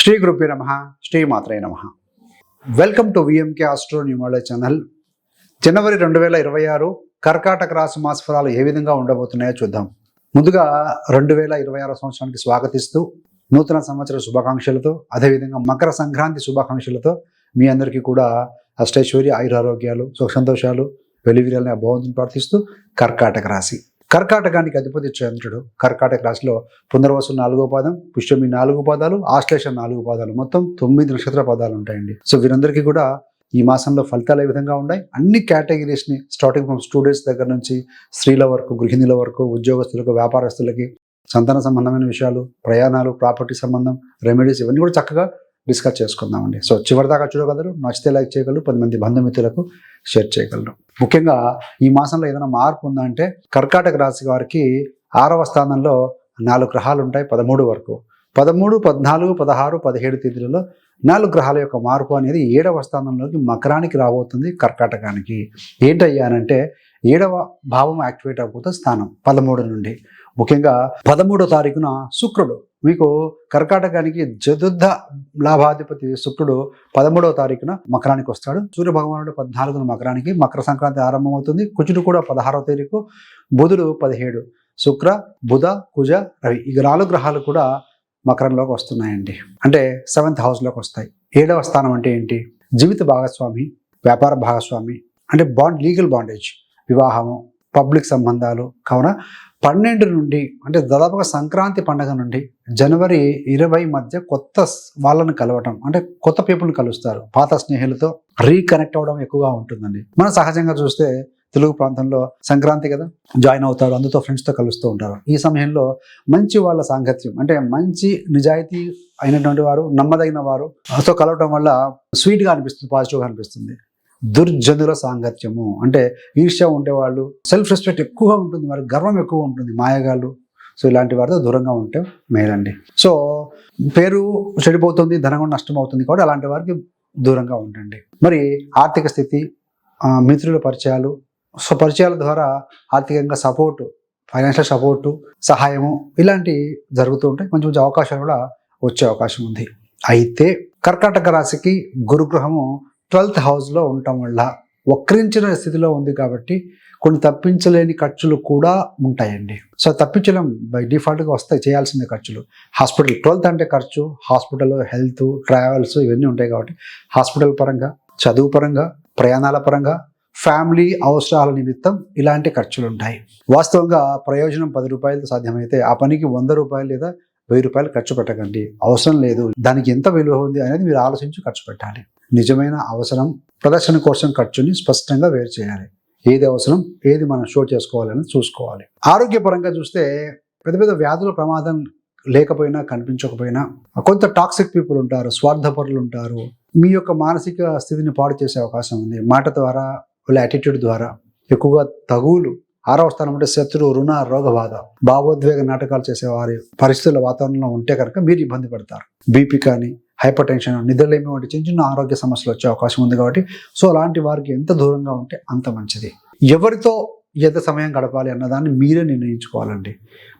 శ్రీ గురుపి నమ. శ్రీ మాత్రే నమ welcome to VMK astro numerology channel జనవరి రెండు వేల ఇరవై ఆరు కర్కాటక రాశి మాస ఫలాలు ఏ విధంగా ఉండబోతున్నాయో చూద్దాం. ముందుగా రెండు వేల ఇరవై ఆరో సంవత్సరానికి స్వాగతిస్తూ నూతన సంవత్సర శుభాకాంక్షలతో అదేవిధంగా మకర సంక్రాంతి శుభాకాంక్షలతో మీ అందరికీ కూడా అష్టైశ్వర్య ఆయురారోగ్యాలు సుఖ సంతోషాలు వెలివిరాలని భగవంతుని ప్రార్థిస్తూ కర్కాటక రాశి. కర్కాటకానికి అధిపతి చంద్రుడు. కర్కాటక రాశిలో పునర్వసు నాలుగో పాదం పుష్యమి నాలుగు పాదాలు ఆశ్లేష నాలుగు పాదాలు. మొత్తం తొమ్మిది నక్షత్ర పదాలు ఉంటాయండి. సో వీరందరికీ కూడా ఈ మాసంలో ఫలితాలు ఏ విధంగా ఉన్నాయి? అన్ని కేటగిరీస్ని స్టార్టింగ్ ఫ్రమ్ స్టూడెంట్స్ దగ్గర నుంచి స్త్రీల వరకు గృహిణుల వరకు ఉద్యోగస్తులకు వ్యాపారస్తులకి సంతాన సంబంధమైన విషయాలు ప్రయాణాలు ప్రాపర్టీ సంబంధం రెమెడీస్ ఇవన్నీ కూడా చక్కగా డిస్కస్ చేసుకుందామండి. సో చివరిదాకా చూడగలరు నచ్చితే లైక్ చేయగలరు పది మంది బంధుమిత్రులకు షేర్ చేయగలరు. ముఖ్యంగా ఈ మాసంలో ఏదైనా మార్పు ఉందా అంటే కర్కాటక రాశి వారికి ఆరవ స్థానంలో నాలుగు గ్రహాలు ఉంటాయి పదమూడు వరకు. పదమూడు పద్నాలుగు పదహారు పదిహేడు తేదీలలో నాలుగు గ్రహాల యొక్క మార్పు అనేది ఏడవ స్థానంలోకి మకరానికి రాబోతుంది కర్కాటకానికి. ఏంటయ్యానంటే ఏడవ భావం యాక్టివేట్ అయిపోతే స్థానం పదమూడు నుండి. ముఖ్యంగా పదమూడో తారీఖున శుక్రుడు. మీకు కర్కాటకానికి చతుర్థ లాభాధిపతి శుక్రుడు పదమూడవ తారీఖున మకరానికి వస్తాడు. సూర్య భగవానుడు పద్నాలుగున మకరానికి మకర సంక్రాంతి ఆరంభమవుతుంది. కుజుడు కూడా పదహారవ తారీఖు బుధుడు పదిహేడు శుక్ర బుధ కుజ రవి ఈ నాలుగు గ్రహాలు కూడా మకరంలోకి వస్తున్నాయండి. అంటే సెవెంత్ హౌస్లోకి వస్తాయి. ఏడవ స్థానం అంటే ఏంటి? జీవిత భాగస్వామి వ్యాపార భాగస్వామి అంటే బాండ్ లీగల్ బాండేజ్ వివాహము పబ్లిక్ సంబంధాలు. కావున పన్నెండు నుండి అంటే దాదాపుగా సంక్రాంతి పండగ నుండి జనవరి ఇరవై మధ్య కొత్త వాళ్ళని కలవటం అంటే కొత్త పీపుల్ని కలుస్తారు. పాత స్నేహితులతో రీకనెక్ట్ అవ్వడం ఎక్కువగా ఉంటుందండి. మనం సహజంగా చూస్తే తెలుగు ప్రాంతంలో సంక్రాంతి కదా జాయిన్ అవుతారు అందుతో ఫ్రెండ్స్తో కలుస్తూ ఉంటారు. ఈ సమయంలో మంచి వాళ్ళ సాంగత్యం అంటే మంచి నిజాయితీ అయినటువంటి వారు నమ్మదగిన వారు తో కలవటం వల్ల స్వీట్గా అనిపిస్తుంది పాజిటివ్గా అనిపిస్తుంది. దుర్జనుల సాంగత్యము. అంటే ఈర్ష్య ఉండేవాళ్ళు సెల్ఫ్ రెస్పెక్ట్ ఎక్కువగా ఉంటుంది వారి గర్వం ఎక్కువ ఉంటుంది మాయగాళ్ళు. సో ఇలాంటి వారితో దూరంగా ఉంటే మేలండి. సో పేరు చెడిపోతుంది ధనం కూడా నష్టం అవుతుంది కాబట్టి అలాంటి వారికి దూరంగా ఉండండి. మరి ఆర్థిక స్థితి మిత్రుల పరిచయాలు. సో పరిచయాల ద్వారా ఆర్థికంగా సపోర్టు ఫైనాన్షియల్ సపోర్టు సహాయము ఇలాంటి జరుగుతూ ఉంటాయి కొంచెం కొంచెం అవకాశాలు కూడా వచ్చే అవకాశం ఉంది. అయితే కర్కాటక రాశికి గురుగ్రహము ట్వెల్త్ హౌస్లో ఉండటం వల్ల వక్రించిన స్థితిలో ఉంది కాబట్టి కొన్ని తప్పించలేని ఖర్చులు కూడా ఉంటాయండి. సో తప్పించడం బై డిఫాల్ట్గా వస్తాయి చేయాల్సిన ఖర్చులు. హాస్పిటల్ ట్వెల్త్ అంటే ఖర్చు హాస్పిటల్ హెల్త్ ట్రావెల్స్ ఇవన్నీ ఉంటాయి కాబట్టి హాస్పిటల్ పరంగా చదువు పరంగా ప్రయాణాల పరంగా ఫ్యామిలీ అవసరాల నిమిత్తం ఇలాంటి ఖర్చులు ఉంటాయి. వాస్తవంగా ప్రయోజనం పది రూపాయలతో సాధ్యమైతే ఆ పనికి వంద రూపాయలు లేదా వెయ్యి రూపాయలు ఖర్చు పెట్టకండి. అవసరం లేదు. దానికి ఎంత విలువ ఉంది అనేది మీరు ఆలోచించి ఖర్చు పెట్టాలి. నిజమైన అవసరం ప్రదర్శన కోసం ఖర్చుని స్పష్టంగా వేరు చేయాలి. ఏది అవసరం ఏది మనం షో చేసుకోవాలని చూసుకోవాలి. ఆరోగ్యపరంగా చూస్తే పెద్ద పెద్ద వ్యాధుల ప్రమాదం లేకపోయినా కనిపించకపోయినా కొంత టాక్సిక్ పీపుల్ ఉంటారు స్వార్థపరులు ఉంటారు. మీ యొక్క మానసిక స్థితిని పాడు చేసే అవకాశం ఉంది. మాట ద్వారా వాళ్ళ యాటిట్యూడ్ ద్వారా ఎక్కువగా తగువులు ఆరవ స్థానం అంటే శత్రు రుణ రోగబాధ భావోద్వేగ నాటకాలు చేసే వారి పరిస్థితుల వాతావరణంలో ఉంటే కనుక మీరు ఇబ్బంది పడతారు. బీపీ కానీ హైపర్ టెన్షన్ నిద్రలేమి వంటి చిన్న చిన్న ఆరోగ్య సమస్యలు వచ్చే అవకాశం ఉంది కాబట్టి సో అలాంటి వారికి ఎంత దూరంగా ఉంటే అంత మంచిది. ఎవరితో ఎంత సమయం గడపాలి అన్నదాన్ని మీరే నిర్ణయించుకోవాలండి.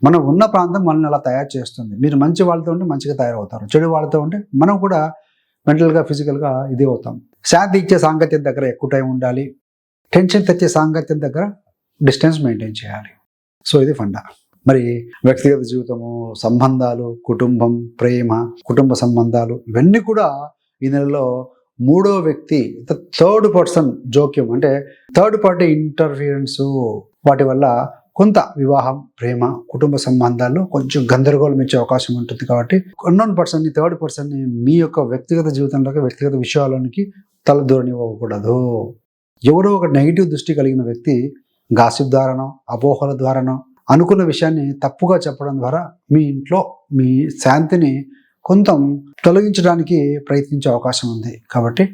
మనం ఉన్న ప్రాంతం మనల్ని అలా తయారు చేస్తుంది. మీరు మంచి వాళ్ళతో ఉంటే మంచిగా తయారవుతారు. చెడు వాళ్ళతో ఉంటే మనం కూడా మెంటల్గా ఫిజికల్గా ఇది అవుతాం. శాంతి ఇచ్చే సాంగత్యం దగ్గర ఎక్కువ టైం ఉండాలి. టెన్షన్ తెచ్చే సాంగత్యం దగ్గర డిస్టెన్స్ మెయింటైన్ చేయాలి. సో ఇది ఫండా. మరి వ్యక్తిగత జీవితము సంబంధాలు కుటుంబం ప్రేమ కుటుంబ సంబంధాలు ఇవన్నీ కూడా ఈ నెలలో మూడో వ్యక్తి థర్డ్ పర్సన్ జోక్యం అంటే థర్డ్ పార్టీ ఇంటర్ఫియరెన్స్ వాటి వల్ల కొంత వివాహం ప్రేమ కుటుంబ సంబంధాల్లో కొంచెం గందరగోళం ఇచ్చే అవకాశం ఉంటుంది కాబట్టి అన్నోన్ పర్సన్ని థర్డ్ పర్సన్ని మీ యొక్క వ్యక్తిగత జీవితంలోకి వ్యక్తిగత విషయాలకి తలదూరనివ్వకూడదు ఎవరో ఒక నెగిటివ్ దృష్టి కలిగిన వ్యక్తి గాసిప్ ద్వారానో అపోహల ద్వారానో అనుకున్న విషయాన్ని తప్పుగా చెప్పడం ద్వారా మీ ఇంట్లో మీ శాంతిని కొంత తొలగించడానికి ప్రయత్నించే అవకాశం ఉంది కాబట్టి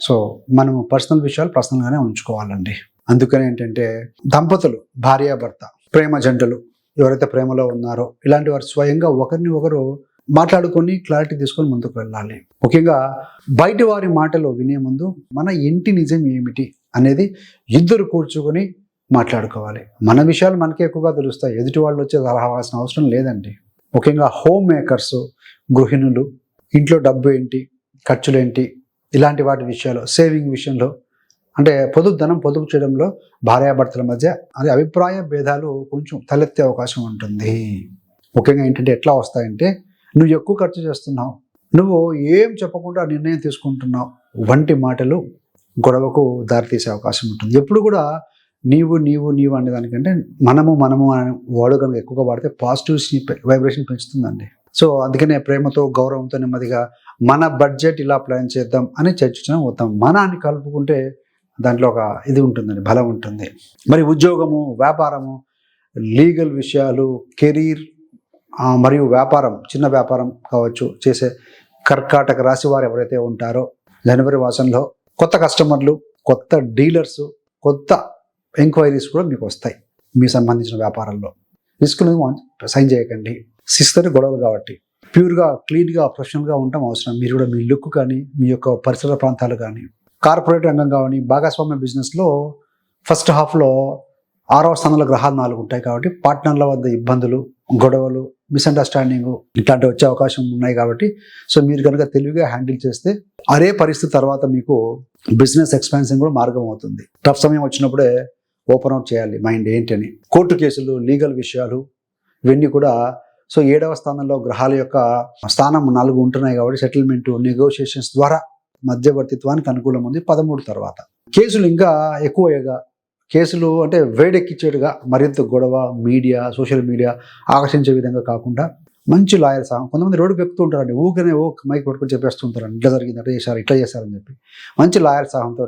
సో మనము పర్సనల్ విషయాలు పర్సనల్గానే ఉంచుకోవాలండి. అందుకని ఏంటంటే దంపతులు భార్యాభర్త ప్రేమ జంటలు ఎవరైతే ప్రేమలో ఉన్నారో ఇలాంటి వారు స్వయంగా ఒకరిని ఒకరు మాట్లాడుకొని క్లారిటీ తీసుకొని ముందుకు వెళ్ళాలి. ముఖ్యంగా బయట వారి మాటలు వినే ముందు మన ఇంటి నిజం ఏమిటి అనేది ఇద్దరు కూర్చుకొని మాట్లాడుకోవాలి. మన విషయాలు మనకే ఎక్కువగా తెలుస్తాయి. ఎదుటి వాళ్ళు వచ్చే సలహాల్సిన అవసరం లేదండి. ముఖ్యంగా హోమ్ మేకర్స్ గృహిణులు ఇంట్లో డబ్బు ఏంటి ఖర్చులు ఏంటి ఇలాంటి వాటి విషయాలు సేవింగ్ విషయంలో అంటే పొదుపు ధనం పొదుపు చేయడంలో భార్యాభర్తల మధ్య అది అభిప్రాయ భేదాలు కొంచెం తలెత్తే అవకాశం ఉంటుంది. ముఖ్యంగా ఏంటంటే ఎట్లా వస్తాయంటే నువ్వు ఎక్కువ ఖర్చు చేస్తున్నావు నువ్వు ఏం చెప్పకుండా నిర్ణయం తీసుకుంటున్నావు వంటి మాటలు గొడవకు దారితీసే అవకాశం ఉంటుంది. ఎప్పుడు కూడా నీవు నీవు నీవు అనే దానికంటే మనము మనము అనే వాడు కనుక ఎక్కువగా వాడితే పాజిటివ్ వైబ్రేషన్ పెంచుతుందండి. సో అందుకనే ప్రేమతో గౌరవంతో నెమ్మదిగా మన బడ్జెట్ ఇలా ప్లాన్ చేద్దాం అని చర్చించడం అవుతాం మన అని కలుపుకుంటే దాంట్లో ఒక ఇది ఉంటుందండి బలం ఉంటుంది. మరి ఉద్యోగము వ్యాపారము లీగల్ విషయాలు కెరీర్ మరియు వ్యాపారం చిన్న వ్యాపారం కావచ్చు చేసే కర్కాటక రాశి వారు ఎవరైతే ఉంటారో జనవరి మాసంలో కొత్త కస్టమర్లు కొత్త డీలర్స్ కొత్త ఎంక్వైరీస్ కూడా మీకు వస్తాయి మీ సంబంధించిన వ్యాపారంలో రిస్క్ సైన్ చేయకండి. సిస్టర్ గొడవలు కాబట్టి. ప్యూర్గా క్లీన్గా ప్రొఫెషనల్గా ఉండటం అవసరం. మీరు కూడా మీ లుక్ కానీ మీ యొక్క పరిసర ప్రాంతాలు కానీ కార్పొరేట్ రంగం కానీ భాగస్వామ్య బిజినెస్లో ఫస్ట్ హాఫ్లో ఆరవ స్థానంలో గ్రహాలు నాలుగు ఉంటాయి కాబట్టి పార్ట్నర్ల వద్ద ఇబ్బందులు గొడవలు మిస్అండర్స్టాండింగ్ ఇట్లాంటివి వచ్చే అవకాశం ఉన్నాయి కాబట్టి సో మీరు కనుక తెలివిగా హ్యాండిల్ చేస్తే అదే పరిస్థితి తర్వాత మీకు బిజినెస్ ఎక్స్పాన్షన్ కూడా మార్గం అవుతుంది. టఫ్ సమయం వచ్చినప్పుడే ఓపెన్ అవుట్ చేయాలి మైండ్ ఏంటని. కోర్టు కేసులు లీగల్ విషయాలు ఇవన్నీ కూడా సో ఏడవ స్థానంలో గ్రహాల యొక్క స్థానం నాలుగు ఉంటున్నాయి కాబట్టి సెటిల్మెంట్ నెగోషియేషన్స్ ద్వారా మధ్యవర్తిత్వానికి అనుకూలం ఉంది పదమూడు తర్వాత. కేసులు ఇంకా ఎక్కువగా కేసులు అంటే వేడెక్కించేట్టుగా మరింత గొడవ మీడియా సోషల్ మీడియా ఆకర్షించే విధంగా కాకుండా మంచి లాయర్ సహా కొంతమంది రోడ్డు ఎక్కుతూ ఉంటారండి ఊకనే ఓ మైక్ పట్టుకుని చెప్పేస్తుంటారండి ఇట్లా జరిగింది అట్లా చేశారు ఇట్లా చేశారని చెప్పి. మంచి లాయర్ సాహంతో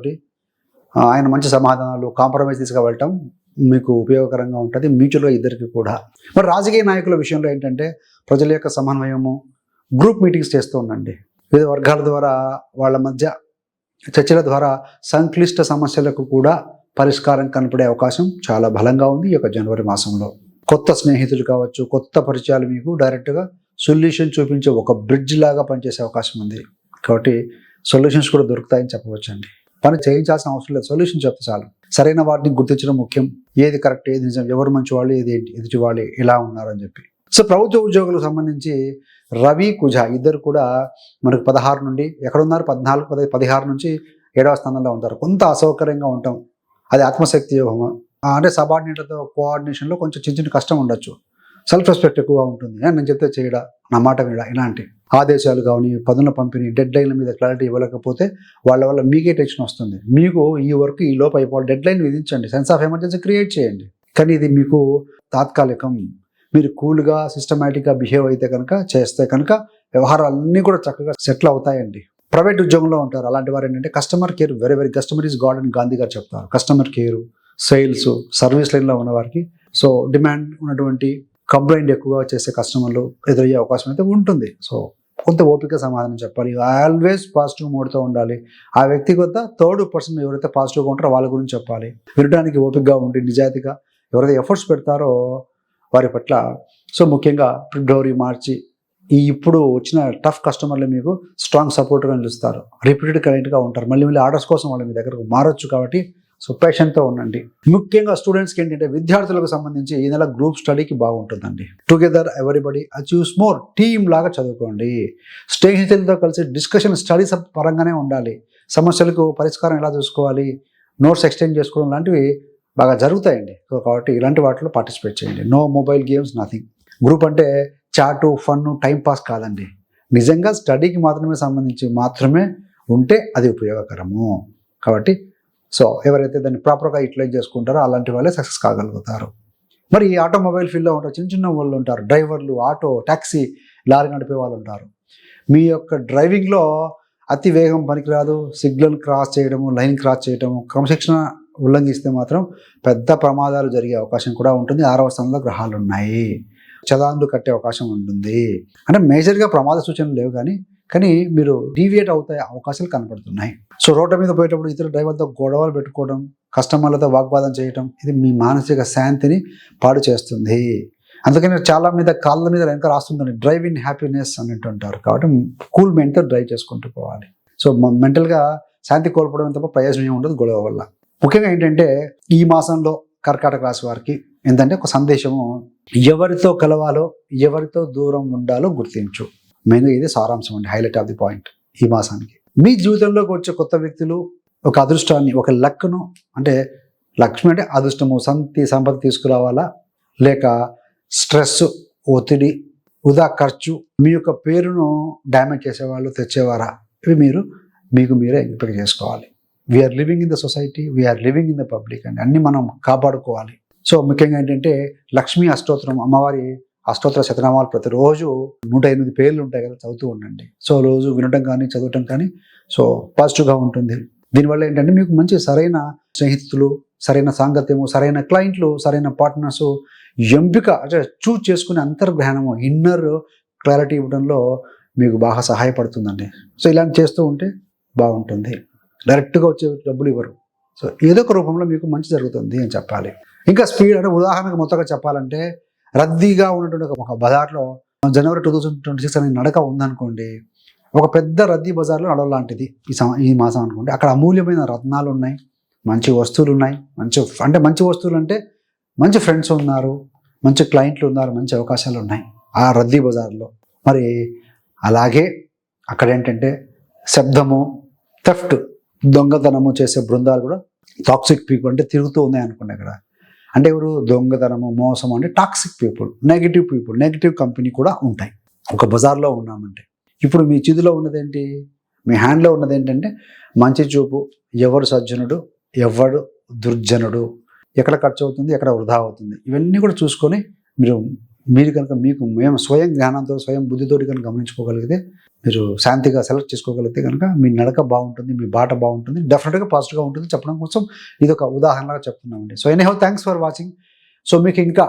ఆయన మంచి సమాధానాలు కాంప్రమైజ్ తీసుకువెళ్ళటం మీకు ఉపయోగకరంగా ఉంటుంది మ్యూచువల్గా ఇద్దరికి కూడా. మరి రాజకీయ నాయకుల విషయంలో ఏంటంటే ప్రజల యొక్క సమన్వయము గ్రూప్ మీటింగ్స్ చేస్తూ ఉండండి. వివిధ వర్గాల ద్వారా వాళ్ళ మధ్య చర్చల ద్వారా సంక్లిష్ట సమస్యలకు కూడా పరిష్కారం కనపడే అవకాశం చాలా బలంగా ఉంది ఈ యొక్క జనవరి మాసంలో. కొత్త స్నేహితులు కావచ్చు కొత్త పరిచయాలు మీకు డైరెక్ట్గా సొల్యూషన్ చూపించే ఒక బ్రిడ్జ్ లాగా పనిచేసే అవకాశం ఉంది. కాబట్టి సొల్యూషన్స్ కూడా దొరుకుతాయని చెప్పవచ్చండి. పని చేయించాల్సిన అవసరం లేదు. సొల్యూషన్ చెప్తే చాలు. సరైన వాటిని గుర్తించడం ముఖ్యం. ఏది కరెక్ట్ ఏది నిజం ఎవరు మంచి వాళ్ళు ఏది ఏంటి ఎదుటి వాళ్ళు ఎలా ఉన్నారు అని చెప్పి. సో ప్రభుత్వ ఉద్యోగులకు సంబంధించి రవి కుజ ఇద్దరు కూడా మనకు పదహారు నుండి ఎక్కడ ఉన్నారు పద్నాలుగు పది పదిహారు నుంచి ఏడవ స్థానంలో ఉంటారు. కొంత అసౌకర్యంగా ఉంటాం. అది ఆత్మశక్తి యోగం అంటే సబార్డినేట్లతో కోఆర్డినేషన్లో కొంచెం చిన్న చిన్న కష్టం ఉండొచ్చు. సెల్ఫ్ రెస్పెక్ట్ ఎక్కువగా ఉంటుంది. ఏ, నేను చెప్తే చేయడా? నా మాట వినడా? ఇలాంటివి. ఆదేశాలు కానీ పదుల పంపిణీ డెడ్ లైన్ల మీద క్లారిటీ ఇవ్వలేకపోతే వాళ్ళ వల్ల మీకే టెన్షన్ వస్తుంది. మీకు ఈ వర్క్ ఈ లోపు అయిపోవాలి. డెడ్ లైన్ విధించండి. సెన్స్ ఆఫ్ ఎమర్జెన్సీ క్రియేట్ చేయండి. కానీ ఇది మీకు తాత్కాలికం. మీరు కూల్గా సిస్టమేటిక్గా బిహేవ్ అయితే కనుక చేస్తే కనుక వ్యవహారాలన్నీ కూడా చక్కగా సెటిల్ అవుతాయండి. ప్రైవేట్ ఉద్యోగంలో ఉంటారు. అలాంటి వారు ఏంటంటే customer care very very customer is god అని గాంధీ గారు చెప్తారు. కస్టమర్ కేర్ సేల్స్ సర్వీస్ లైన్లో ఉన్న వారికి. సో డిమాండ్ ఉన్నటువంటి కంప్లైంట్ ఎక్కువగా చేసే కస్టమర్లు ఎదురయ్యే అవకాశం అయితే ఉంటుంది. సో కొంత ఓపిక సమాధానం చెప్పాలి. ఆల్వేస్ పాజిటివ్ మోడ్తో ఉండాలి. ఆ వ్యక్తి థర్డ్ పర్సన్ ఎవరైతే పాజిటివ్గా ఉంటారో వాళ్ళ గురించి చెప్పాలి. వినడానికి ఓపికగా ఉండి నిజాయితీగా ఎవరైతే ఎఫర్ట్స్ పెడతారో వారి పట్ల సో ముఖ్యంగా ఫిబ్రవరి మార్చి ఈ ఇప్పుడు వచ్చిన టఫ్ కస్టమర్లు మీకు స్ట్రాంగ్ సపోర్ట్గా నిలుస్తారు రిపీటెడ్ క్లయింట్గా ఉంటారు. మళ్ళీ మళ్ళీ ఆర్డర్స్ కోసం వాళ్ళు మీ దగ్గరకు మారొచ్చు కాబట్టి సో ప్యాషన్తో ఉండండి. ముఖ్యంగా స్టూడెంట్స్కి ఏంటంటే విద్యార్థులకు సంబంధించి ఈ నెల గ్రూప్ స్టడీకి బాగుంటుందండి. Together everybody achieves more team లాగా చదువుకోండి. స్నేహితులతో కలిసి డిస్కషన్ స్టడీస్ పరంగానే ఉండాలి. సమస్యలకు పరిష్కారం ఎలా చూసుకోవాలి? నోట్స్ ఎక్స్చేంజ్ చేసుకోవడం లాంటివి బాగా జరుగుతాయండి. సో కాబట్టి ఇలాంటి వాటిలో పార్టిసిపేట్ చేయండి. No mobile games nothing group అంటే చాటు ఫన్ టైం పాస్ కాదండి. నిజంగా స్టడీకి మాత్రమే సంబంధించి మాత్రమే ఉంటే అది ఉపయోగకరము. కాబట్టి సో ఎవరైతే దాన్ని ప్రాపర్గా యూటిలైజ్ చేసుకుంటారో అలాంటి వాళ్ళే సక్సెస్ కాగలుగుతారు. మరి ఈ ఆటోమొబైల్ ఫీల్డ్లో ఉంటారు చిన్న చిన్న వాళ్ళు ఉంటారు. డ్రైవర్లు ఆటో ట్యాక్సీ లారీ నడిపే వాళ్ళు ఉంటారు. మీ యొక్క డ్రైవింగ్లో అతి వేగం పనికిరాదు. సిగ్నల్ క్రాస్ చేయడము లైన్ క్రాస్ చేయడము క్రమశిక్షణ ఉల్లంఘిస్తే మాత్రం పెద్ద ప్రమాదాలు జరిగే అవకాశం కూడా ఉంటుంది. ఆరవ స్థానంలో గ్రహాలు ఉన్నాయి చదాన్లు కట్టే అవకాశం ఉంటుంది. అంటే మేజర్గా ప్రమాద సూచనలు లేవు కానీ కానీ మీరు డీవియేట్ అవుతాయి అవకాశాలు కనపడుతున్నాయి. సో రోడ్డు మీద పోయేటప్పుడు ఇతర డ్రైవర్తో గొడవలు పెట్టుకోవడం కస్టమర్లతో వాగ్వాదం చేయడం ఇది మీ మానసిక శాంతిని పాడు చేస్తుంది. అందుకని చాలా మీద కాళ్ళ మీద వెనక రాస్తుందని డ్రైవ్ ఇన్ హ్యాపీనెస్ అని అంటుంటారు కాబట్టి కూల్ మెంట్తో డ్రైవ్ చేసుకుంటూ పోవాలి. సో మెంటల్గా శాంతి కోల్పోవడం తప్ప ప్రయోజనం ఉండదు గొడవ వల్ల. ముఖ్యంగా ఏంటంటే ఈ మాసంలో కర్కాటక రాశి వారికి ఏంటంటే ఒక సందేశము ఎవరితో కలవాలో ఎవరితో దూరం ఉండాలో గుర్తించు. మెయిన్గా ఇదే సారాంశం అండి హైలైట్ ఆఫ్ ది పాయింట్ ఈ మాసానికి. మీ జీవితంలోకి వచ్చే కొత్త వ్యక్తులు ఒక అదృష్టాన్ని ఒక లక్ను అంటే లక్ష్మి అంటే అదృష్టము సంతి సంపద తీసుకురావాలా? లేక స్ట్రెస్ ఒత్తిడి వృధా ఖర్చు మీ యొక్క పేరును డ్యామేజ్ చేసేవాళ్ళు తెచ్చేవారా? ఇవి మీరు మీకు మీరే ఎంపిక చేసుకోవాలి. We're living in the society we're living in the public అండి అన్ని మనం కాపాడుకోవాలి. సో ముఖ్యంగా ఏంటంటే లక్ష్మీ అష్టోత్తరం అమ్మవారి అష్టోత్తర శతనామాలు ప్రతిరోజు నూట ఎనిమిది పేర్లు ఉంటాయి కదా చదువుతూ ఉండండి. సో రోజు వినటం కానీ చదవటం కానీ సో పాజిటివ్గా ఉంటుంది. దీనివల్ల ఏంటంటే మీకు మంచి సరైన స్నేహితులు సరైన సాంగత్యము సరైన క్లయింట్లు సరైన పార్ట్నర్స్ ఎంపిక అంటే చూజ్ చేసుకునే అంతర్గ్రహణము ఇన్నర్ క్లారిటీ ఇవ్వడంలో మీకు బాగా సహాయపడుతుందండి. సో ఇలాంటి చేస్తూ ఉంటే బాగుంటుంది. డైరెక్ట్గా వచ్చే డబ్బులు ఇవ్వరు. సో ఏదో ఒక రూపంలో మీకు మంచి జరుగుతుంది అని చెప్పాలి. ఇంకా స్పీడ్ అంటే ఉదాహరణకు మొత్తంగా చెప్పాలంటే రద్దీగా ఉన్నటువంటి ఒక- బజార్లో January two thousand twenty six అనే నడక ఉందనుకోండి ఒక పెద్ద రద్దీ బజార్లో నడవలాంటిది ఈ సం ఈ మాసం అనుకోండి. అక్కడ అమూల్యమైన రత్నాలు ఉన్నాయి మంచి వస్తువులు ఉన్నాయి మంచి అంటే మంచి వస్తువులు అంటే మంచి ఫ్రెండ్స్ ఉన్నారు మంచి క్లయింట్లు ఉన్నారు మంచి అవకాశాలు ఉన్నాయి ఆ రద్దీ బజార్లో. మరి అలాగే అక్కడ ఏంటంటే శబ్దము థెఫ్ట్ దొంగతనము చేసే బృందాలు కూడా టాక్సిక్ పీపుల్ అంటే తిరుగుతూ ఉన్నాయి అనుకోండి అక్కడ. అంటే ఎవరు? దొంగతనము మోసం అంటే toxic people negative people negative company కూడా ఉంటాయి. ఒక బజార్లో ఉన్నామంటే. ఇప్పుడు మీ చేతిలో ఉన్నదేంటి? మీ హ్యాండ్లో ఉన్నది ఏంటంటే మంచి చూపు ఎవరు సజ్జనుడు ఎవడు దుర్జనుడు ఎక్కడ ఖర్చు అవుతుంది ఎక్కడ వృధా అవుతుంది ఇవన్నీ కూడా చూసుకొని మీరు మీరు కనుక మీకు మేము స్వయం జ్ఞానంతో స్వయం బుద్ధితోటి కనుక గమనించుకోగలిగితే మీరు శాంతిగా సెలెక్ట్ చేసుకోగలిగితే కనుక మీ నడక బాగుంటుంది మీ బాట బాగుంటుంది డెఫినెట్గా పాజిటివ్గా ఉంటుంది. చెప్పడం కోసం ఇది ఒక ఉదాహరణగా చెప్తున్నామండి. So anyhow thanks for watching so మీకు ఇంకా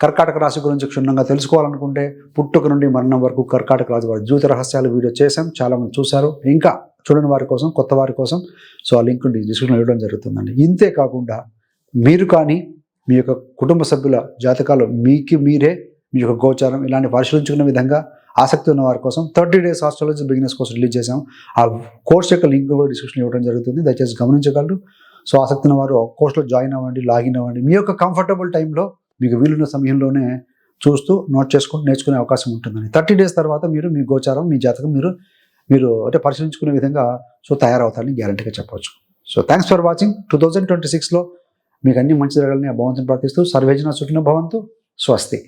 కర్కాటక రాశి గురించి క్షుణ్ణంగా తెలుసుకోవాలనుకుంటే పుట్టుక నుండి మరణం వరకు కర్కాటక రాశి వారి జీవిత రహస్యాలు వీడియో చేశాం చాలా మంది చూశారు. ఇంకా చూడని వారి కోసం కొత్త వారి కోసం సో ఆ లింక్ డిస్క్రిప్షన్లో ఇవ్వడం జరుగుతుందండి. ఇంతే కాకుండా మీరు కానీ మీ యొక్క కుటుంబ సభ్యుల జాతకాలు మీకు మీరే మీ యొక్క గోచారం ఇలాంటి పరిశీలించుకునే విధంగా ఆసక్తి ఉన్న వారి కోసం థర్టీ డేస్ ఆస్ట్రాలజీ బిగినర్స్ కోసం రిలీజ్ చేశాం. ఆ కోర్స్ యొక్క లింక్ కూడా డిస్క్రిప్షన్ ఇవ్వడం జరుగుతుంది. దయచేసి గమనించగలరు. సో ఆసక్తి ఉన్న వారు కోర్సులో జాయిన్ అవ్వండి లాగిన్ అవ్వండి. మీ యొక్క కంఫర్టబుల్ టైంలో మీకు వీలున్న సమయంలోనే చూస్తూ నోట్ చేసుకుంటూ నేర్చుకునే అవకాశం ఉంటుందని. థర్టీ డేస్ తర్వాత మీరు మీ గోచారం మీ జాతకం మీరు మీరు అంటే పరిశీలించుకునే విధంగా సో తయారవుతారని గ్యారంటీగా చెప్పవచ్చు. So thanks for watching two thousand twenty సిక్స్లో మీకు అన్ని మంచి జరగాలని ఆ ప్రార్థిస్తూ సర్వేజన సుఖిన భవంతు. స్వస్తి.